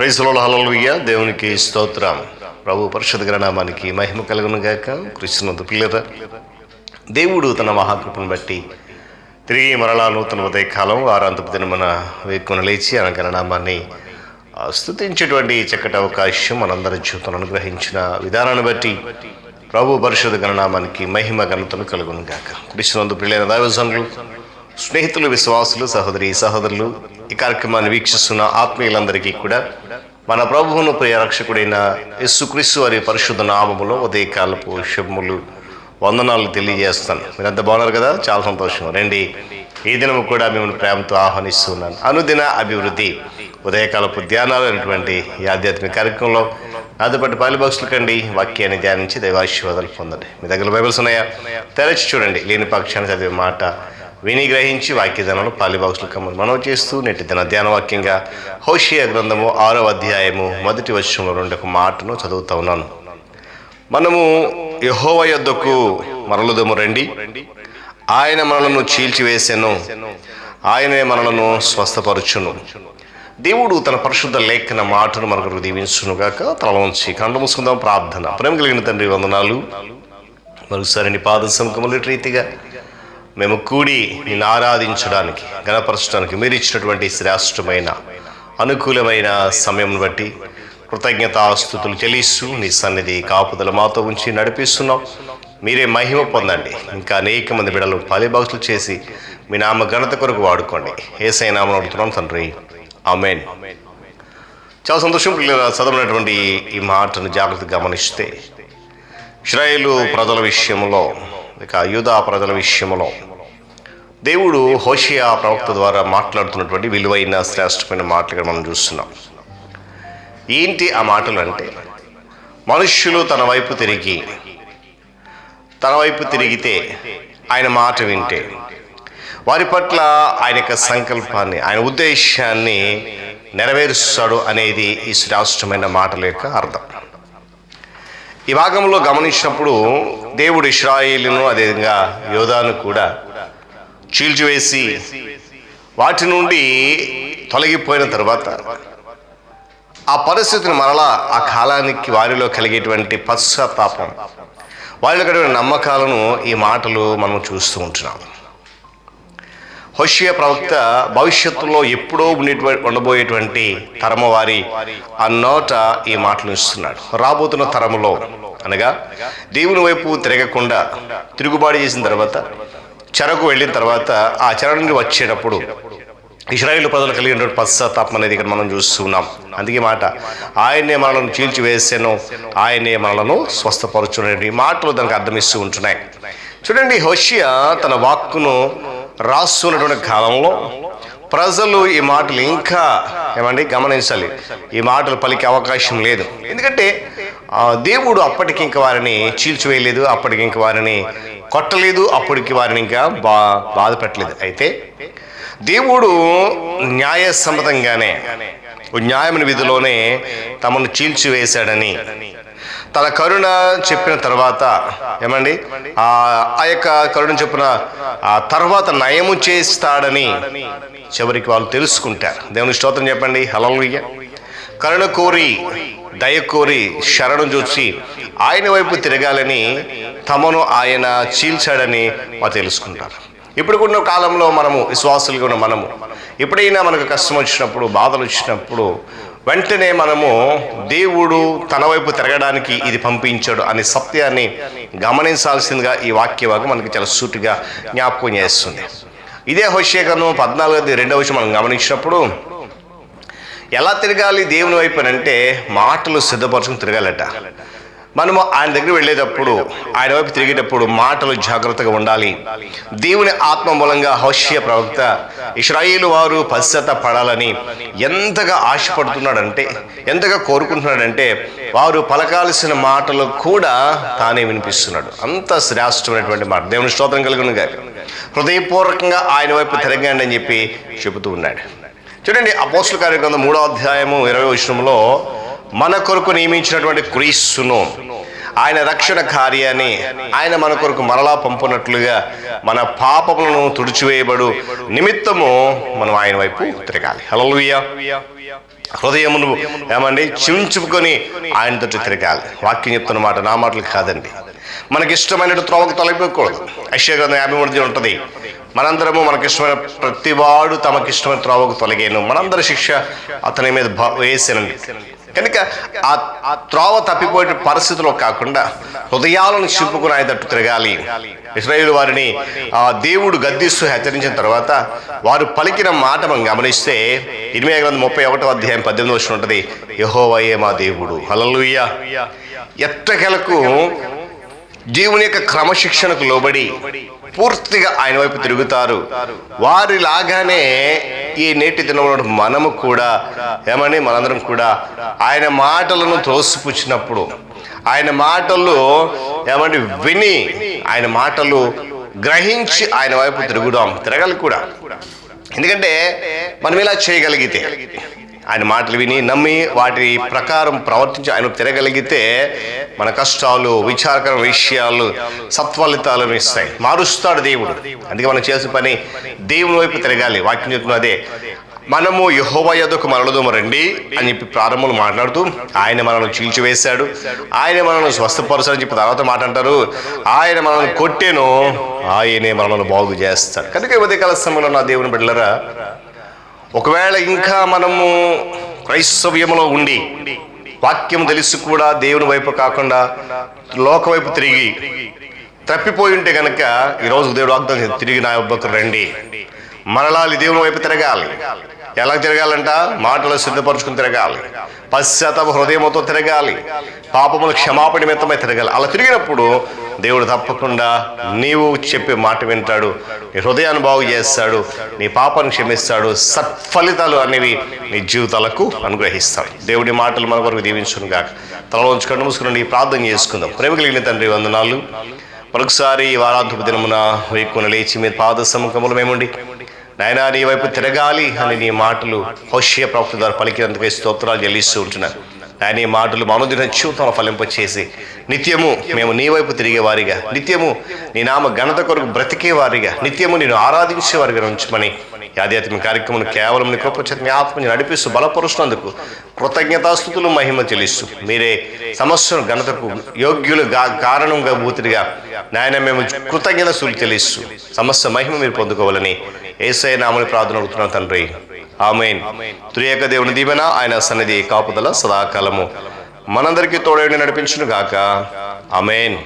ప్రైజ్లో హలలుయ్య దేవునికి స్తోత్రం. ప్రభు పరిషత్ గ్రహణామానికి మహిమ కలుగును గాక. కృష్ణందు పిల్లర దేవుడు తన మహాకృపను బట్టి తిరిగి మరలా నూతన ఉదయకాలం వారాంతపు దినమున వేకున లేచి అనగణనామాన్ని ఆ, స్తుతించేటువంటి చక్కటి అవకాశం మనందరి జీవితం అనుగ్రహించిన విధానాన్ని బట్టి ప్రభు పరిషత్ గణనామానికి మహిమ ఘనతను కలుగును గాక. కృష్ణందు పిల్లల దైవజనులు స్నేహితులు విశ్వాసులు సహోదరి సహోదరులు ఈ కార్యక్రమాన్ని వీక్షిస్తున్న ఆత్మీయులందరికీ కూడా మన ప్రభువును ప్రియరక్షకుడైన యేసుక్రీస్తు వారి పరిశుద్ధ నామములో ఉదయకాలపు శుభములు వందనాలు తెలియజేస్తాను. మీరంతా బాగున్నారు కదా? చాలా సంతోషం. రండి. ఈ దినము కూడా మిమ్మల్ని ప్రేమతో ఆహ్వానిస్తున్నాను. అనుదిన అభివృద్ధి ఉదయకాలపు ధ్యానాలు అనేటువంటి ఈ ఆధ్యాత్మిక కార్యక్రమంలో నాతో పాటు పాలిబాక్సులు కండి. వాక్యాన్ని ధ్యానించి దైవాశీర్వాదాలు పొందండి. మీ దగ్గర బైబిల్స్ ఉన్నాయా? తెరచి చూడండి. లేని పక్షాన్ని చదివే మాట విని గ్రహించి వాక్యదానంలో పాలిబాక్సులు కమ్మని మనం చేస్తూ నేటి దిన ధ్యాన వాక్యంగా హోషియా గ్రంథము ఆరవ అధ్యాయము మొదటి వర్షంలో రెండు ఒక మాటను చదువుతా ఉన్నాను. మనము యహోవ యొద్దకు మరలుదము రండి. ఆయన మనలను చీల్చివేసెను. ఆయనే మనలను స్వస్థపరచును. దేవుడు తన పరిశుద్ధ లేఖన మాటను మనకు దీవించునుగాక తల ఉంచి కండ మూసుకుందాం ప్రార్థన. ప్రేమ కలిగిన తండ్రి వందనాలు. మరొకసారి పాద సముఖముల రీతిగా మేము కూడి నిన్ను ఆరాధించడానికి గణపరచడానికి మీరు ఇచ్చినటువంటి శ్రేష్టమైన అనుకూలమైన సమయం బట్టి కృతజ్ఞతాస్థుతులు చెల్లిస్తూ నీ సన్నిధి కాపుదల మాతో ఉంచి నడిపిస్తున్నాం. మీరే మహిమ పొందండి. ఇంకా అనేక మంది బిడలు పాలిబాక్సులు చేసి మీ నామ ఘనత కొరకు వాడుకోండి. ఏసై నామను అడుగుతున్నాం తండ్రి. ఆమెన్. చాలా సంతోషం చదవనటువంటి ఈ మాటను జాగ్రత్తగా గమనిస్తే ఇస్రాయేలు ప్రజల విషయంలో ఇక యూదా ప్రజల విషయంలో దేవుడు హోషియా ప్రవక్త ద్వారా మాట్లాడుతున్నటువంటి విలువైన శ్రేష్టమైన మాటలుగా మనం చూస్తున్నాం. ఏంటి ఆ మాటలు అంటే మనుష్యులు తన వైపు తిరిగి తన వైపు తిరిగితే ఆయన మాట వింటే వారి పట్ల ఆయన యొక్క సంకల్పాన్ని ఆయన ఉద్దేశాన్ని నెరవేరుస్తాడు అనేది ఈ శ్రేష్టమైన మాటల యొక్క అర్థం. ఈ భాగంలో గమనించినప్పుడు దేవుడు ఇస్రాయేలును అదేవిధంగా యోధాను కూడా చీల్చివేసి వాటి నుండి తొలగిపోయిన తర్వాత ఆ పరిస్థితిని మరలా ఆ కాలానికి వారిలో కలిగేటువంటి పశ్చాత్తాపం వారిలో కలిగిన నమ్మకాలను ఈ మాటలు మనం చూస్తూ ఉంటున్నాం. హోషియా ప్రవక్త భవిష్యత్తులో ఎప్పుడో ఉండేటువంటి ఉండబోయేటువంటి తరమ వారి ఆ నోట ఈ మాటలు ఇస్తున్నాడు. రాబోతున్న తరములో అనగా దేవుని వైపు తిరగకుండా తిరుగుబాటు చేసిన తర్వాత చెరకు వెళ్ళిన తర్వాత ఆ చెర నుండి వచ్చేటప్పుడు ఇస్రాయిల్ ప్రజలు కలిగినటువంటి పశ్చాత్తాపం అనేది ఇక్కడ మనం చూస్తున్నాం. అందుకే మాట ఆయనే మనలను చీల్చివేసాను ఆయనే మనలను స్వస్థపరచునే మాటలు దానికి అర్థమిస్తూ ఉంటున్నాయి. చూడండి హోషియా తన వాక్కును రాస్తున్నటువంటి కాలంలో ప్రజలు ఈ మాటలు ఇంకా ఏమండి గమనించాలి. ఈ మాటలు పలికే అవకాశం లేదు. ఎందుకంటే దేవుడు అప్పటికి ఇంక వారిని చీల్చివేయలేదు అప్పటికి ఇంక వారిని కొట్టలేదు అప్పటికి వారిని ఇంకా బా బాధ పెట్టలేదు. అయితే దేవుడు న్యాయసమ్మతంగానే ఓ న్యాయమైన విధిలోనే తమను చీల్చివేశాడని తన కరుణ చెప్పిన తర్వాత ఏమండి? ఆ ఆ యొక్క కరుణ చెప్పిన ఆ తర్వాత నయము చేస్తాడని చివరికి వాళ్ళు తెలుసుకుంటారు. దేవుని స్తోత్రం చెప్పండి. హలో కరుణ కోరి దయ కోరి శరణు చూసి ఆయన వైపు తిరగాలని తమను ఆయన చీల్చాడని వారు తెలుసుకుంటారు. ఇప్పుడు ఉన్న కాలంలో మనము విశ్వాసులుగా ఉన్న మనము ఎప్పుడైనా మనకు కష్టం వచ్చినప్పుడు బాధలు వచ్చినప్పుడు వెంటనే మనము దేవుడు తన వైపు తిరగడానికి ఇది పంపించాడు అనే సత్యాన్ని గమనించాల్సిందిగా ఈ వాక్యవాగం మనకి చాలా సూటిగా జ్ఞాపకం చేస్తుంది. ఇదే హోషేకను పద్నాలుగోది రెండవ విషయం మనం గమనించినప్పుడు ఎలా తిరగాలి దేవుని వైపు అంటే మాటలు సిద్ధపరచుకుని తిరగాలట. మనము ఆయన దగ్గర వెళ్ళేటప్పుడు ఆయన వైపు తిరిగేటప్పుడు మాటలు జాగ్రత్తగా ఉండాలి. దేవుని ఆత్మ మూలంగా హౌష్య ప్రవక్త ఇస్రాయిల్ వారు పశ్చత పడాలని ఎంతగా ఆశపడుతున్నాడంటే ఎంతగా కోరుకుంటున్నాడంటే వారు పలకాల్సిన మాటలు కూడా తానే వినిపిస్తున్నాడు. అంత శ్రేష్టమైనటువంటి మాట. దేవుని స్తోత్రం కలిగిన గారు హృదయపూర్వకంగా ఆయన వైపు తిరగండి అని చెప్పి చెబుతూ ఉన్నాడు. చూడండి అపోస్ల కార్యక్రమం మూడో అధ్యాయము ఇరవై విషయంలో మన కొరకు నియమించినటువంటి క్రీస్తును ఆయన రక్షణ కార్యాన్ని ఆయన మన కొరకు మరలా పంపునట్లుగా మన పాపములను తుడిచివేయబడు. నిమిత్తము మనం ఆయన వైపు తిరగాలి. హల్లెలూయా. హృదయమును ఏమండి చించుకొని ఆయనతో తిరగాలి. వాక్యం చెప్తున్న మాట నా మాటలు కాదండి. మనకి ఇష్టమైన త్రోవకు తొలగిపోకూడదు ఐశ్వర్యం యాభై మూడు ఉంటుంది. మనందరము మనకిష్టమైన ప్రతివాడు తమకిష్టమైన త్రోవకు తొలగాను. మనందరి శిక్ష అతని మీద భ- కనుక ఆ త్రోవ తప్పిపోయే పరిస్థితిలో కాకుండా హృదయాలను చింపుకుని ఆయన తట్టు తిరగాలి. ఇస్రాయేల్ వారిని ఆ దేవుడు గద్దిస్తూ హెచ్చరించిన తర్వాత వారు పలికిన మాట మనం గమనిస్తే ఐదు గ్రంథం ముప్పై ఒకటో అధ్యాయం పద్దెనిమిది వచ్చిన ఉంటుంది యహోవయే మా దేవుడు. హలలుయ్య ఎట్టకెలకు దేవుని యొక్క క్రమశిక్షణకు లోబడి పూర్తిగా ఆయన వైపు తిరుగుతారు. వారిలాగానే ఈ నేటి దినంలో మనము కూడా ఏమని? మనందరం కూడా ఆయన మాటలను త్రోసిపుచ్చినప్పుడు ఆయన మాటలు ఏమంటే విని ఆయన మాటలు గ్రహించి ఆయన వైపు తిరుగుదాం తిరగాలి కూడా. ఎందుకంటే మనం ఇలా చేయగలిగితే ఆయన మాటలు విని నమ్మి వాటి ప్రకారం ప్రవర్తించి ఆయన తిరగలిగితే మన కష్టాలు విచారకర విషయాలు సత్ఫలితాలను ఇస్తాయి. మారుస్తాడు దేవుడు. అందుకే మనం చేసిన పని దేవుని వైపు తిరగాలి. వాక్యం చెప్తున్న అదే. మనము యహోవయదకు యొద్దకు మరలదు రండి అని చెప్పి ప్రారంభంలో మాట్లాడుతూ ఆయన మనల్ని చీల్చివేశాడు. ఆయన మనల్ని స్వస్థపరుచాడని చెప్పి తర్వాత మాట అంటారు. ఆయన మనల్ని కొట్టేను ఆయనే మనల్ని బాగు చేస్తాడు. కనుక ఉదయకాల సమయంలో నా దేవుని బిడ్డలరా ఒకవేళ ఇంకా మనము క్రైస్తవ్యములో ఉండి వాక్యం తెలిసి కూడా దేవుని వైపు కాకుండా లోక వైపు తిరిగి తప్పిపోయి ఉంటే కనుక ఈరోజు దేవుడు వాగ్దానం తిరిగి నా యొక్క రండి. మరలాలి దేవుని వైపు తిరగాలి. ఎలా తిరగాలంట? మాటలు సిద్ధపరచుకుని తిరగాలి. పశ్చాత్తాప హృదయంతో తిరగాలి. పాపములు క్షమాపణ మితమై తిరగాలి. అలా తిరిగినప్పుడు దేవుడు తప్పకుండా నీవు చెప్పే మాట వింటాడు. నీ హృదయాన్ని బాగు చేస్తాడు నీ పాపను క్షమిస్తాడు సత్ఫలితాలు అనేవి నీ జీవితాలకు అనుగ్రహిస్తాడు. దేవుడి మాటలు మన వరకు దీవించును గాక తల ఉంచుకొని మూసుకుని ప్రార్థన చేసుకుందాం. ప్రేమ కలిగిన తండ్రి వందనాలు. మరొకసారి ఈ వారాంతపు దినమున వేకున లేచి మీ పాద సముఖములు మేముండి. నాయనా నీ వైపు తిరగాలి అని నీ మాటలు హోషియ ప్రవక్త ద్వారా పలికినందుకే స్తోత్రాలు చెల్లిస్తూ ఉంటున్నాను. ఆయన ఈ మాటలు మనోదిన జీవితంలో ఫలింపచేసి నిత్యము మేము నీ వైపు తిరిగేవారిగా నిత్యము నీ నామ ఘనత కొరకు బ్రతికేవారిగా నిత్యము నేను ఆరాధించేవారిగా ఉంచమని ఈ ఆధ్యాత్మిక కార్యక్రమం కేవలం నీ కృపచేత మీ ఆత్మని నడిపిస్తూ బలపరుస్తున్నందుకు కృతజ్ఞతాస్థుతులు మహిమ చెల్లిస్తూ మీరే సమస్యను ఘనతకు యోగ్యులు కారణంగా భూతిగా నాయన మేము కృతజ్ఞత సులు చెల్లిస్తూ సమస్య మహిమ మీరు పొందుకోవాలని ఏసై నామని ప్రార్థన అడుగుతున్నాను తండ్రి. ఆమెన్. త్రియేక దేవుని దీవెన ఆయన సన్నిధి కాపుదల సదాకాలము. మనందరికీ తోడేని నడిపించును గాక ఆమెన్.